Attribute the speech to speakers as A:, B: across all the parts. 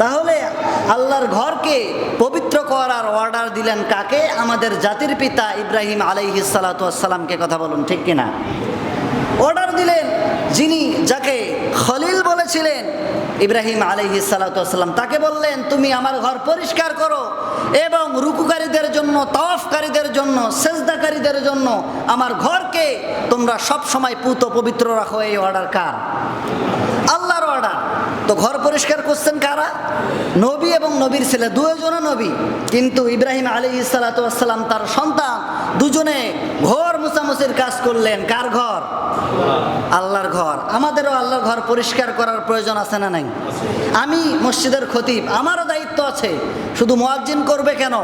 A: তাহলে আল্লাহর ঘরকে পবিত্র করার অর্ডার দিলেন কাকে? আমাদের জাতির পিতা ইব্রাহিম আলাইহিস সালাতামকে কথা বলুন, ঠিক কিনা? অর্ডার দিলেন যিনি যাকে খলিল বলেছিলেন ইব্রাহিম আলহি সালাতাম তাকে বললেন, তুমি আমার ঘর পরিষ্কার করো এবং রুকুকারীদের জন্য, তাওয়াফকারীদের জন্য, সেজদাকারীদের জন্য আমার ঘরকে তোমরা সব সময় পুত পবিত্র রাখো। এই অর্ডার কার? আল্লাহর অর্ডার তো ঘর পরিষ্কার করছেন কারা? নবী এবং নবীর ছেলে, দুজনও নবী। কিন্তু ইব্রাহিম আলী সালাতাম তার সন্তান, দুজনে ঘর মুসামুসির কাজ করলেন। কার ঘর? আল্লাহর ঘর। আমাদেরও আল্লাহর ঘর পরিষ্কার করার প্রয়োজন আছে না নাই? আমি মসজিদের খতিব, আমারও দায়িত্ব আছে। শুধু মোয়াজ্জিন করবে কেন?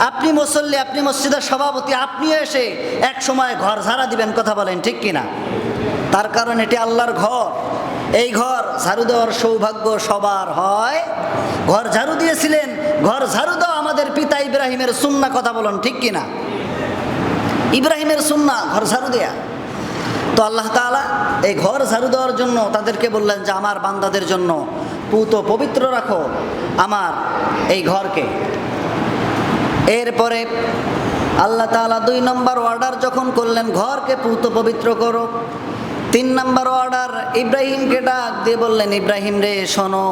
A: আপনি মুসল্লি, আপনি মসজিদের সভাপতি আপনি এসে এক সময় ঘর ঝাড়া দিবেন, কথা বলেন ঠিক কিনা? তার কারণ এটি আল্লাহর ঘর। এই ঘর ঝাড়ু দেওয়ার সৌভাগ্য সবার হয়। ঘর ঝাড়ু দিয়েছিলেন, ঘর ঝাড়ু দেওয়া আমাদের পিতা ইব্রাহিমের সুন্না কথা বলুন, ঠিক কিনা ইব্রাহিমের সুন্না, ঘর ঝাড়ু দেয়া। তো আল্লাহ তাআলা এই ঘর ঝাড়ু দেওয়ার জন্য তাদেরকে বললেন যে, আমার বান্দাদের জন্য পুত পবিত্র রাখো আমার এই ঘরকে। এরপরে আল্লাহ তাআলা দুই নম্বর অর্ডার যখন করলেন, ঘরকে পুত পবিত্র করো। তিন নম্বর অর্ডার ইব্রাহিমকে ডাক দিয়ে বললেন, ইব্রাহিম রে, শোনো,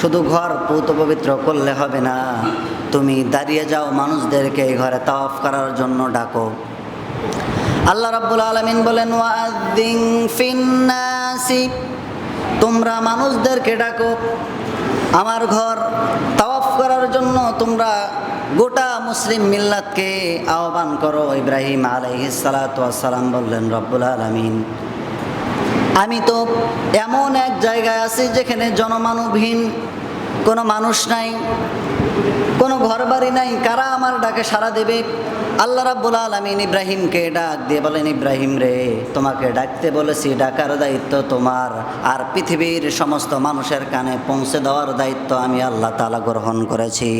A: শুধু ঘর পুত পবিত্র করলে হবে না। তুমি দাঁড়িয়ে যাও, মানুষদেরকে এই ঘরে তাওয়াফ করার জন্য ডাকো। আল্লাহ রাব্বুল আলামিন বলেন ওয়াদ্দিন ফিন্নাসি, তোমরা মানুষদেরকে ডাকো। আমার ঘর তাওয়াফ করার জন্য তোমরা গোটা মুসলিম মিল্লাতকে আহ্বান করো। ইব্রাহিম সালাম বললেন, রব্বুল আলামিন আমি তো এমন এক জায়গায় আছি যেখানে জনমানবহীন কোনো মানুষ নাই, কোনো ঘর বাড়ি নাই। কারা আমার ডাকে সাড়া দেবে? আল্লাহ রাব্বুল আলমিন ইব্রাহিমকে ডাক দিয়ে বলেন, ইব্রাহিম রে, তোমাকে ডাকতে বলেছি, ডাকার দায়িত্ব তোমার। আর পৃথিবীর সমস্ত মানুষের কানে পৌঁছে দেওয়ার দায়িত্ব আমি আল্লাহ তালা গ্রহণ করেছি।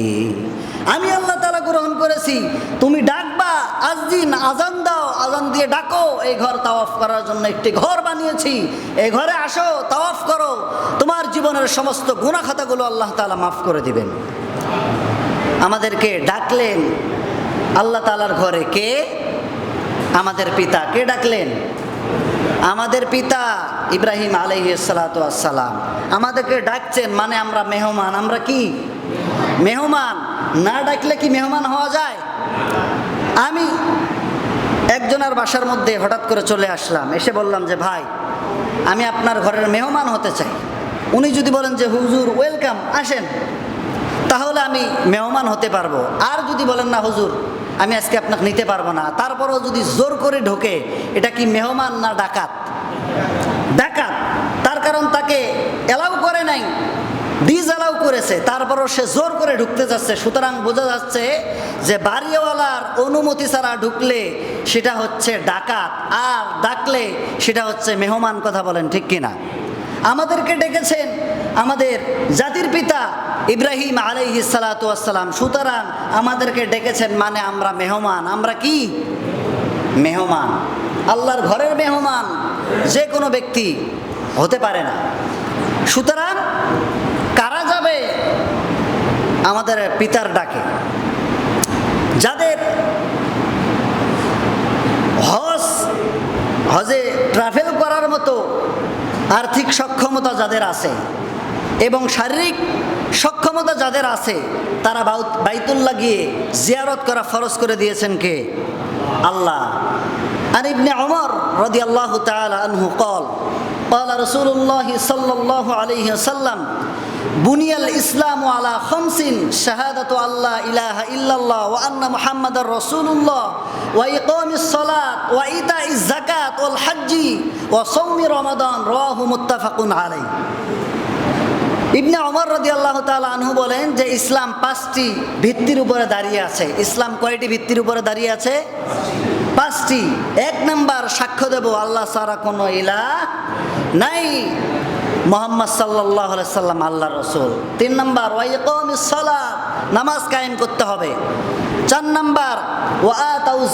A: আমি আল্লাহ তালা গ্রহণ করেছি। তুমি ডাকবা আজ দিন আজান দাও, আজান দিয়ে ডাকো, এই ঘর তাওয়াফ করার জন্য একটি ঘর বানিয়েছি। এই ঘরে আসো, তাওয়াফ করো। তোমার জীবনের সমস্ত গুণাখাতাগুলো আল্লাহ তালা মাফ করে দিবেন। আমাদেরকে ডাকলেন। আল্লাহ তালার ঘরে কে? আমাদের পিতা কে ডাকলেন? আমাদের পিতা ইব্রাহিম আলাইসালাম আমাদেরকে ডাকছেন মানে আমরা মেহমান। আমরা কি? মেহমান। না ডাকলে কি মেহমান হওয়া যায়? আমি একজনের বাসার মধ্যে হঠাৎ করে চলে আসলাম, এসে বললাম যে, ভাই, আমি আপনার ঘরের মেহমান হতে চাই। উনি যদি বলেন যে, হুজুর ওয়েলকাম আসেন, তাহলে আমি মেহমান হতে পারব। আর যদি বলেন না, হুজুর, আমি আজকে আপনাকে নিতে পারব না। তারপরও যদি জোর করে ঢোকে, এটা কি মেহমান না ডাকাত? ডাকাত। তার কারণ তাকে এলাও করে নাই। ডিজ করেছে, তারপরও সে জোর করে ঢুকতে যাচ্ছে। সুতরাং বোঝা যাচ্ছে যে বাড়িওয়ালার অনুমতি ছাড়া ঢুকলে সেটা হচ্ছে ডাকাত, আর ডাকলে সেটা হচ্ছে মেহমান কথা বলেন ঠিক কিনা আমাদেরকে ডেকেছেন আমাদের জাতির পিতা ইব্রাহিম আলাইহি সালাতাম সুতরাং আমাদেরকে ডেকেছেন মানে আমরা মেহমান। আমরা কি? মেহমান। আল্লাহর ঘরের মেহমান যে কোনো ব্যক্তি হতে পারে না। সুতরাং আমাদের পিতার ডাকে যাদের হজ হজে ট্রাভেল করার মতো আর্থিক সক্ষমতা যাদের আছে এবং শারীরিক সক্ষমতা যাদের আছে তারা বাইতুল্লাহ গিয়ে জিয়ারত করা ফরজ করে দিয়েছেন কে আল্লাহ আর ইবনে অমর রদি আল্লাহ আনহু কল قال رسول الله صلى الله عليه وسلم বুনিয়াল ইসলাম আলা খমসিন, শাহাদাত আল্লাহ ইলাহা ইল্লাল্লাহ ওয়া আন্না মুহাম্মাদার রাসূলুল্লাহ। ওয়া ইকামিস সালাত ওয়া ইতাইজ যাকাত ওয়াল হজ্জি ওয়া সাওমি রমাদান, রাহু মুত্তাফাকুন আলাইহ। ইবনে অমর রদি আল্লাহ আনহু বলেন যে ইসলাম পাঁচটি ভিত্তির উপরে দাঁড়িয়ে আছে। ইসলাম কয়টি ভিত্তির উপরে দাঁড়িয়ে আছে? পাঁচটি। এক নাম্বার সাক্ষ্য দেব, আল্লাহ সারা কোনো ইলা নাই। মোহাম্মদ সাল্লাহ সাল্লাম আল্লাহ রসুল। তিন নম্বর নামাজ কায়েম করতে হবে। চার নাম্বার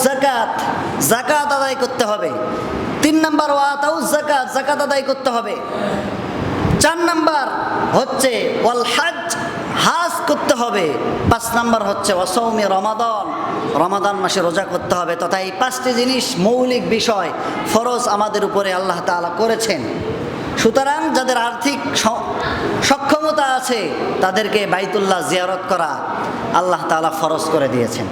A: জাকাত জাকাত আদায় করতে হবে। তিন নাম্বার জাকাত জাকাত আদায় করতে হবে। চার নম্বর হচ্ছে, ওয়াল হাজ করতে হবে। পাঁচ নাম্বার হচ্ছে অসৌমি রমাদন, রমাদান মাসে রোজা করতে হবে। তথা এই পাঁচটি জিনিস মৌলিক বিষয়, ফরজ আমাদের উপরে আল্লাহ তাআলা করেছেন। সুতরাং যাদের আর্থিক সক্ষমতা আছে তাদেরকে বাইতুল্লাহ জিয়ারত করা আল্লাহ তালা ফরজ করে দিয়েছেন।